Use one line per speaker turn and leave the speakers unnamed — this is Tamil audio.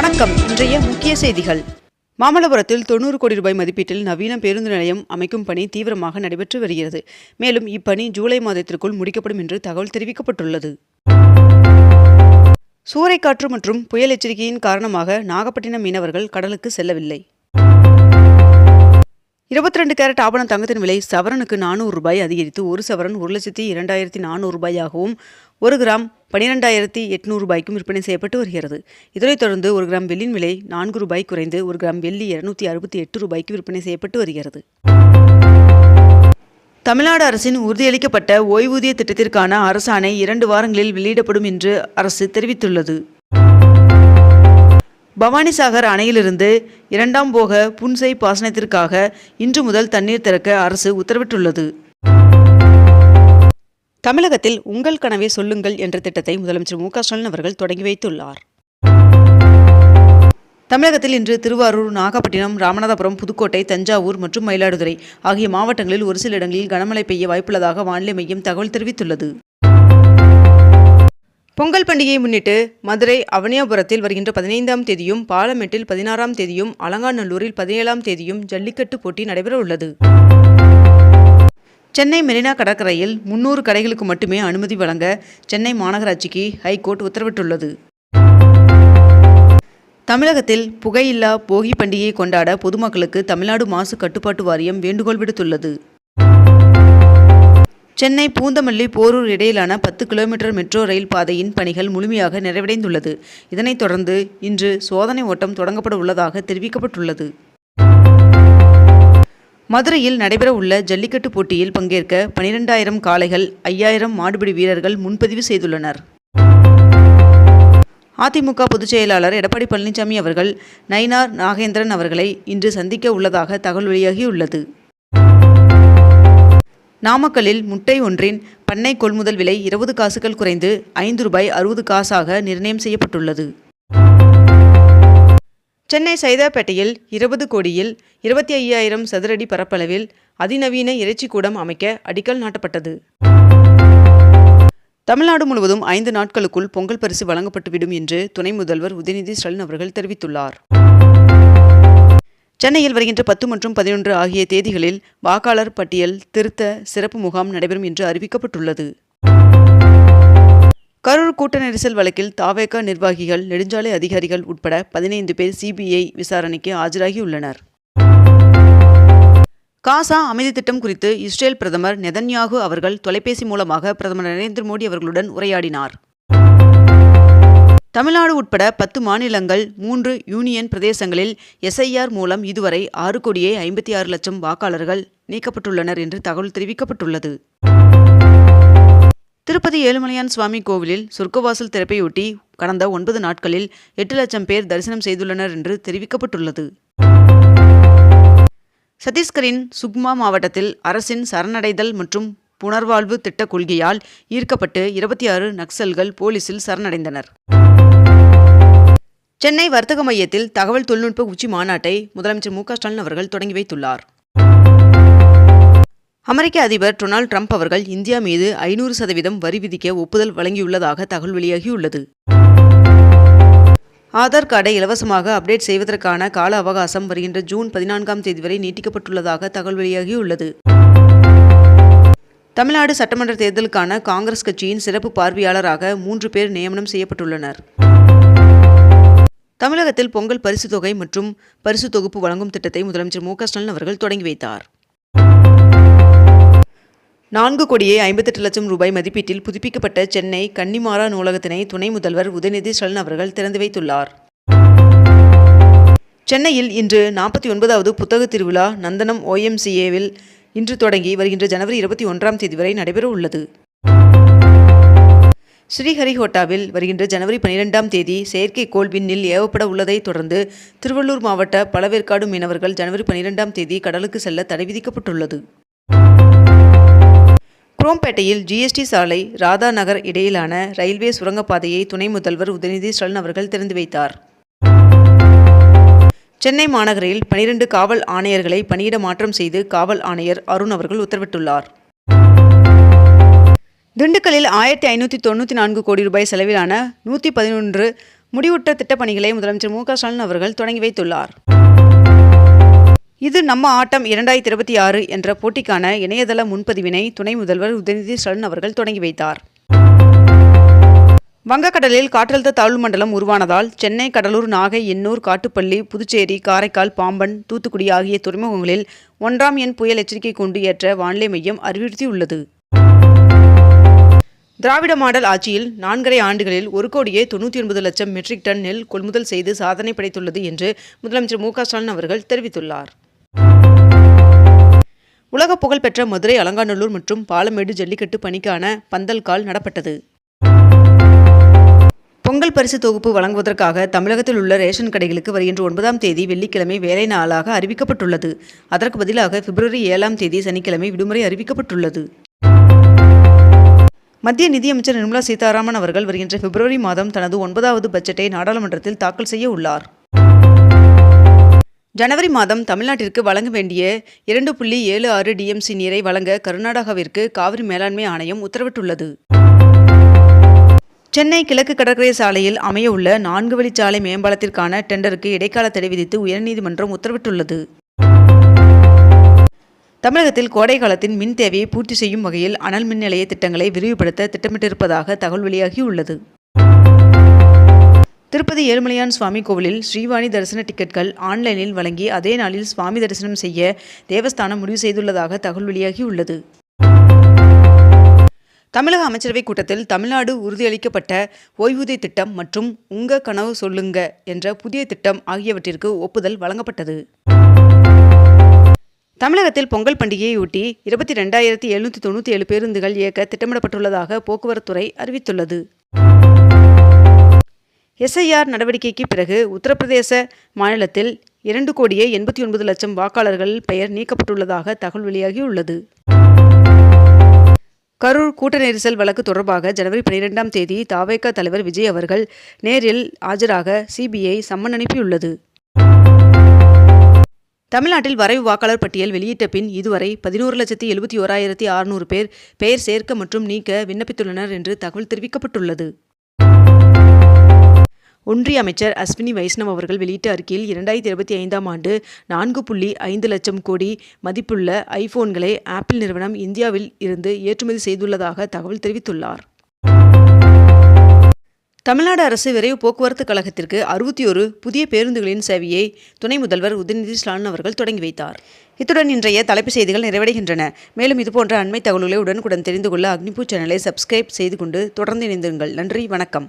வணக்கம். இன்றைய முக்கிய செய்திகள். மாமல்லபுரத்தில் தொண்ணூறு கோடி ரூபாய் மதிப்பீட்டில் நவீன பேருந்து நிலையம் அமைக்கும் பணி தீவிரமாக நடைபெற்று வருகிறது. மேலும் இப்பணி ஜூலை மாதத்திற்குள் முடிக்கப்படும் என்று தகவல் தெரிவிக்கப்பட்டுள்ளது. சூறைக்காற்று மற்றும் புயல் எச்சரிக்கையின் காரணமாக நாகப்பட்டினம் மீனவர்கள் கடலுக்கு செல்லவில்லை. இருபத்தி ரெண்டு கேரட் ஆபண தங்கத்தின் விலை சவரனுக்கு நானூறு ரூபாய் அதிகரித்து ஒரு சவரன் ஒரு லட்சத்தி இரண்டாயிரத்தி நானூறு ரூபாயாகவும் ஒரு கிராம் பனிரெண்டாயிரத்தி எட்நூறு ரூபாய்க்கும் விற்பனை செய்யப்பட்டு வருகிறது. இதனைத் தொடர்ந்து ஒரு கிராம் வெள்ளியின் விலை நான்கு ரூபாய் குறைந்து ஒரு கிராம் வெள்ளி இருநூத்தி அறுபத்தி எட்டு ரூபாய்க்கு விற்பனை செய்யப்பட்டு வருகிறது. தமிழ்நாடு அரசின் உறுதியளிக்கப்பட்ட ஓய்வூதிய திட்டத்திற்கான அரசாணை இரண்டு வாரங்களில் வெளியிடப்படும் என்று அரசு தெரிவித்துள்ளது. பவானிசாகர் அணையிலிருந்து இரண்டாம் போக புன்சை பாசனத்திற்காக இன்று முதல் தண்ணீர் திறக்க அரசு உத்தரவிட்டுள்ளது. தமிழகத்தில் உங்கள் கனவை சொல்லுங்கள் என்ற திட்டத்தை முதலமைச்சர் மு க ஸ்டாலின் அவர்கள் தொடங்கி வைத்துள்ளார். தமிழகத்தில் இன்று திருவாரூர் நாகப்பட்டினம் ராமநாதபுரம் புதுக்கோட்டை தஞ்சாவூர் மற்றும் மயிலாடுதுறை ஆகிய மாவட்டங்களில் ஒரு சில இடங்களில் கனமழை பெய்ய வாய்ப்புள்ளதாக வானிலை மையம் தகவல் தெரிவித்துள்ளது. பொங்கல் பண்டிகையை முன்னிட்டு மதுரை அவனியாபுரத்தில் வருகின்ற பதினைந்தாம் தேதியும் பாலமேட்டில் பதினாறாம் தேதியும் அலங்காநல்லூரில் பதினேழாம் தேதியும் ஜல்லிக்கட்டு போட்டி நடைபெற உள்ளது சென்னை மெரினா கடற்கரையில் முன்னூறு கடைகளுக்கு மட்டுமே அனுமதி வழங்க சென்னை மாநகராட்சிக்கு ஹைகோர்ட் உத்தரவிட்டுள்ளது. தமிழகத்தில் புகையில்லா போகி பண்டிகையை கொண்டாட பொதுமக்களுக்கு தமிழ்நாடு மாசு கட்டுப்பாட்டு வாரியம் வேண்டுகோள் விடுத்துள்ளது. சென்னை பூந்தமல்லி போரூர் இடையிலான பத்து கிலோமீட்டர் மெட்ரோ ரயில் பாதையின் பணிகள் முழுமையாக நிறைவடைந்துள்ளது. இதனைத் தொடர்ந்து இன்று சோதனை ஓட்டம் தொடங்கப்பட உள்ளதாக தெரிவிக்கப்பட்டுள்ளது. மதுரையில் நடைபெறவுள்ள ஜல்லிக்கட்டு போட்டியில் பங்கேற்க பனிரெண்டாயிரம் காளைகள் ஐயாயிரம் மாடுபிடி வீரர்கள் முன்பதிவு செய்துள்ளனர். அதிமுக பொதுச் செயலாளர் எடப்பாடி பழனிசாமி அவர்கள் நயினார் நாகேந்திரன் அவர்களை இன்று சந்திக்க உள்ளதாக தகவல் வெளியாகியுள்ளது. நாமக்கல்லில் முட்டை ஒன்றின் பண்ணை கொள்முதல் விலை இருபது காசுகள் குறைந்து ஐந்து ரூபாய் அறுபது காசாக நிர்ணயம் செய்யப்பட்டுள்ளது. சென்னை சைதாப்பேட்டையில் இருபது கோடியில் இருபத்தி ஐயாயிரம் சதுரடி பரப்பளவில் அதிநவீன இறைச்சிக்கூடம் அமைக்க அடிக்கல் நாட்டப்பட்டது. தமிழ்நாடு முழுவதும் ஐந்து நாட்களுக்குள் பொங்கல் பரிசு வழங்கப்பட்டுவிடும் என்று துணை முதல்வர் உதயநிதி ஸ்டாலின் அவர்கள் தெரிவித்துள்ளார். சென்னையில் வருகின்ற பத்து மற்றும் பதினொன்று ஆகிய தேதிகளில் வாக்காளர் பட்டியல் திருத்த சிறப்பு முகாம் நடைபெறும் என்று அறிவிக்கப்பட்டுள்ளது. கரூர் கூட்ட நெரிசல் வழக்கில் தாவேகா நிர்வாகிகள் நெடுஞ்சாலை அதிகாரிகள் உட்பட பதினைந்து பேர் சிபிஐ விசாரணைக்கு ஆஜராகியுள்ளனர். காசா அமைதி திட்டம் குறித்து இஸ்ரேல் பிரதமர் நெதன்யாகு அவர்கள் தொலைபேசி மூலமாக பிரதமர் நரேந்திர மோடி அவர்களுடன் உரையாடினார். தமிழ்நாடு உட்பட பத்து மாநிலங்கள் மூன்று யூனியன் பிரதேசங்களில் எஸ்ஐஆர் மூலம் இதுவரை ஆறு கோடியே ஐம்பத்தி ஆறு லட்சம் வாக்காளர்கள் நீக்கப்பட்டுள்ளனர் என்று தகவல் தெரிவிக்கப்பட்டுள்ளது. திருப்பதி ஏழுமலையான் சுவாமி கோவிலில் சொர்க்கவாசல் திறப்பையொட்டி கடந்த ஒன்பது நாட்களில் எட்டு லட்சம் பேர் தரிசனம் செய்துள்ளனர் என்று தெரிவிக்கப்பட்டுள்ளது. சத்தீஸ்கரின் சுக்மா மாவட்டத்தில் அரசின் சரணடைதல் மற்றும் புனர்வாழ்வு திட்ட கொள்கையால் ஈர்க்கப்பட்டு இருபத்தி ஆறு நக்சல்கள் போலீசில் சரணடைந்தனர். சென்னை வர்த்தக மையத்தில் தகவல் தொழில்நுட்ப உச்சி மாநாட்டை முதலமைச்சர் மு ஸ்டாலின் அவர்கள் தொடங்கி வைத்துள்ளார். அமெரிக்க அதிபர் டொனால்ட் ட்ரம்ப் அவர்கள் இந்தியா மீது ஐநூறு சதவீதம் வரி விதிக்க ஒப்புதல் வழங்கியுள்ளதாக தகவல் வெளியாகியுள்ளது. ஆதார் கார்டை இலவசமாக அப்டேட் செய்வதற்கான கால அவகாசம் வருகின்ற ஜூன் பதினான்காம் தேதி வரை நீட்டிக்கப்பட்டுள்ளதாக தகவல் வெளியாகியுள்ளது. தமிழ்நாடு சட்டமன்ற தேர்தலுக்கான காங்கிரஸ் கட்சியின் சிறப்பு பார்வையாளராக மூன்று பேர் நியமனம் செய்யப்பட்டுள்ளனர். தமிழகத்தில் பொங்கல் பரிசு தொகை மற்றும் பரிசு தொகுப்பு வழங்கும் திட்டத்தை முதலமைச்சர் மு ஸ்டாலின் அவர்கள் தொடங்கி வைத்தார். நான்கு கோடியே ஐம்பத்தெட்டு லட்சம் ரூபாய் மதிப்பீட்டில் புதுப்பிக்கப்பட்ட சென்னை கன்னிமாரா நூலகத்தினை துணை முதல்வர் உதயநிதி ஸ்டாலின் அவர்கள் திறந்து வைத்துள்ளார். சென்னையில் இன்று நாற்பத்தி ஒன்பதாவது புத்தக திருவிழா நந்தனம் ஓஎம்சிஏவில் இன்று தொடங்கி வருகின்ற ஜனவரி இருபத்தி ஒன்றாம் தேதி வரை நடைபெற உள்ளது. ஸ்ரீஹரிகோட்டாவில் வருகின்ற ஜனவரி பனிரெண்டாம் தேதி செயற்கைக்கோள் விண்ணில் ஏவப்பட உள்ளதை தொடர்ந்து திருவள்ளூர் மாவட்ட பழவேற்காடு மீனவர்கள் ஜனவரி பனிரெண்டாம் தேதி கடலுக்கு செல்ல தடை விதிக்கப்பட்டுள்ளது. குரோம்பேட்டையில் ஜிஎஸ்டி சாலை ராதா நகர் இடையிலான ரயில்வே சுரங்கப்பாதையை துணை முதல்வர் உதயநிதி ஸ்டாலின் அவர்கள் திறந்து வைத்தார். சென்னை மாநகரில் பனிரெண்டு காவல் ஆணையர்களை பணியிட மாற்றம் செய்து காவல் ஆணையர் அருண் அவர்கள் உத்தரவிட்டுள்ளார். திண்டுக்கல்லில் ஆயிரத்தி ஐநூற்றி தொண்ணூற்றி நான்கு கோடி ரூபாய் செலவிலான நூற்றி பதினொன்று முடிவுற்ற திட்டப்பணிகளை முதலமைச்சர் மு க ஸ்டாலின் அவர்கள் தொடங்கி வைத்துள்ளார். இது நம்ம ஆட்டம் இரண்டாயிரத்தி இருபத்தி ஆறு என்ற போட்டிக்கான இணையதள முன்பதிவினை துணை முதல்வர் உதயநிதி ஸ்டாலின் அவர்கள் தொடங்கி வைத்தார். வங்கக்கடலில் காற்றழுத்த தாழ்வு மண்டலம் உருவானதால் சென்னை கடலூர் நாகை எண்ணூர் காட்டுப்பள்ளி புதுச்சேரி காரைக்கால் பாம்பன் தூத்துக்குடி ஆகிய துறைமுகங்களில் ஒன்றாம் எண் புயல் எச்சரிக்கை கொண்டு ஏற்ற வானிலை மையம் அறிவுறுத்தியுள்ளது. திராவிட மாடல் ஆட்சியில் நான்கரை ஆண்டுகளில் ஒரு கோடியே தொண்ணூற்றி ஒன்பது லட்சம் மெட்ரிக் டன் நெல் கொள்முதல் செய்து சாதனை படைத்துள்ளது என்று முதலமைச்சர் மு க ஸ்டாலின் அவர்கள் தெரிவித்துள்ளார். உலக புகழ்பெற்ற மதுரை அலங்காநல்லூர் மற்றும் பாலமேடு ஜல்லிக்கட்டு பணிக்கான பந்தல் கால் நடப்பட்டது. பொங்கல் பரிசு தொகுப்பு வழங்குவதற்காக தமிழகத்தில் உள்ள ரேஷன் கடைகளுக்கு வருகின்ற ஒன்பதாம் தேதி வெள்ளிக்கிழமை வேலை நாளாக அறிவிக்கப்பட்டுள்ளது. அதற்கு பதிலாக பிப்ரவரி ஏழாம் தேதி சனிக்கிழமை விடுமுறை அறிவிக்கப்பட்டுள்ளது. மத்திய நிதியமைச்சர் நிர்மலா சீதாராமன் அவர்கள் வருகின்ற பிப்ரவரி மாதம் தனது ஒன்பதாவது பட்ஜெட்டை நாடாளுமன்றத்தில் தாக்கல் செய்ய உள்ளார். ஜனவரி மாதம் தமிழ்நாட்டிற்கு வழங்க வேண்டிய இரண்டு புள்ளி ஏழு ஆறு டிஎம்சி நீரை வழங்க கர்நாடகாவிற்கு காவிரி மேலாண்மை ஆணையம் உத்தரவிட்டுள்ளது. சென்னை கிழக்கு கடற்கரை சாலையில் அமையவுள்ள நான்கு வழிச்சாலை மேம்பாலத்திற்கான டெண்டருக்கு இடைக்கால தடை விதித்து உயர்நீதிமன்றம் உத்தரவிட்டுள்ளது. தமிழகத்தில் கோடை காலத்தின் மின் தேவையை பூர்த்தி செய்யும் வகையில் அனல் மின் நிலைய திட்டங்களை விரிவுபடுத்த திட்டமிட்டிருப்பதாக தகவல் வெளியாகியுள்ளது. திருப்பதி ஏழுமலையான் சுவாமி கோவிலில் ஸ்ரீவாணி தரிசன டிக்கெட்கள் ஆன்லைனில் வழங்கி அதே நாளில் சுவாமி தரிசனம் செய்ய தேவஸ்தானம் முடிவு செய்துள்ளதாக தகவல் வெளியாகியுள்ளது. தமிழக அமைச்சரவைக் கூட்டத்தில் தமிழ்நாடு உறுதியளிக்கப்பட்ட ஓய்வூதிய திட்டம் மற்றும் உங்க கனவு சொல்லுங்க என்ற புதிய திட்டம் ஆகியவற்றிற்கு ஒப்புதல் வழங்கப்பட்டது. தமிழகத்தில் பொங்கல் பண்டிகையையொட்டி இருபத்தி ரெண்டாயிரத்தி எழுநூற்றி தொண்ணூற்றி ஏழு பேருந்துகள் இயக்க திட்டமிடப்பட்டுள்ளதாக போக்குவரத்துறை அறிவித்துள்ளது. எஸ்ஐஆர் நடவடிக்கைக்கு பிறகு உத்தரப்பிரதேச மாநிலத்தில் இரண்டு கோடியே எண்பத்தி ஒன்பது லட்சம் வாக்காளர்கள் பெயர் நீக்கப்பட்டுள்ளதாக தகவல் வெளியாகியுள்ளது. கரூர் கூட்ட நெரிசல் வழக்கு தொடர்பாக ஜனவரி பனிரெண்டாம் தேதி தாவேக தலைவர் விஜய் அவர்கள் நேரில் ஆஜராக சிபிஐ சம்மன் அனுப்பியுள்ளது. தமிழ்நாட்டில் வரைவு வாக்காளர் பட்டியல் வெளியிட்ட பின் இதுவரை பதினோரு லட்சத்தி எழுபத்தி ஓராயிரத்தி அறுநூறு பேர் பெயர் சேர்க்க மற்றும் நீக்க விண்ணப்பித்துள்ளனர் என்று தகவல் தெரிவிக்கப்பட்டுள்ளது. ஒன்றிய அமைச்சர் அஸ்வினி வைஷ்ணவ் அவர்கள் வெளியிட்ட அறிக்கையில் இரண்டாயிரத்தி இருபத்தி ஐந்தாம் ஆண்டு நான்கு புள்ளி ஐந்து லட்சம் கோடி மதிப்புள்ள ஐபோன்களை ஆப்பிள் நிறுவனம் இந்தியாவில் இருந்து ஏற்றுமதி செய்துள்ளதாக தகவல் தெரிவித்துள்ளார். தமிழ்நாடு அரசு விரைவு போக்குவரத்து கழகத்திற்கு அறுபத்தி ஒரு புதிய பேருந்துகளின் சேவையை துணை முதல்வர் உதயநிதி ஸ்டாலின் அவர்கள் தொடங்கி வைத்தார். இத்துடன் இன்றைய தலைப்பு செய்திகள் நிறைவடைகின்றன. மேலும் இதுபோன்ற அண்மை தகவல்களை உடனுக்குடன் தெரிந்து கொள்ள அக்னிபூ சேனலை சப்ஸ்கிரைப் செய்து கொண்டு தொடர்ந்து இணைந்திருங்கள். நன்றி வணக்கம்.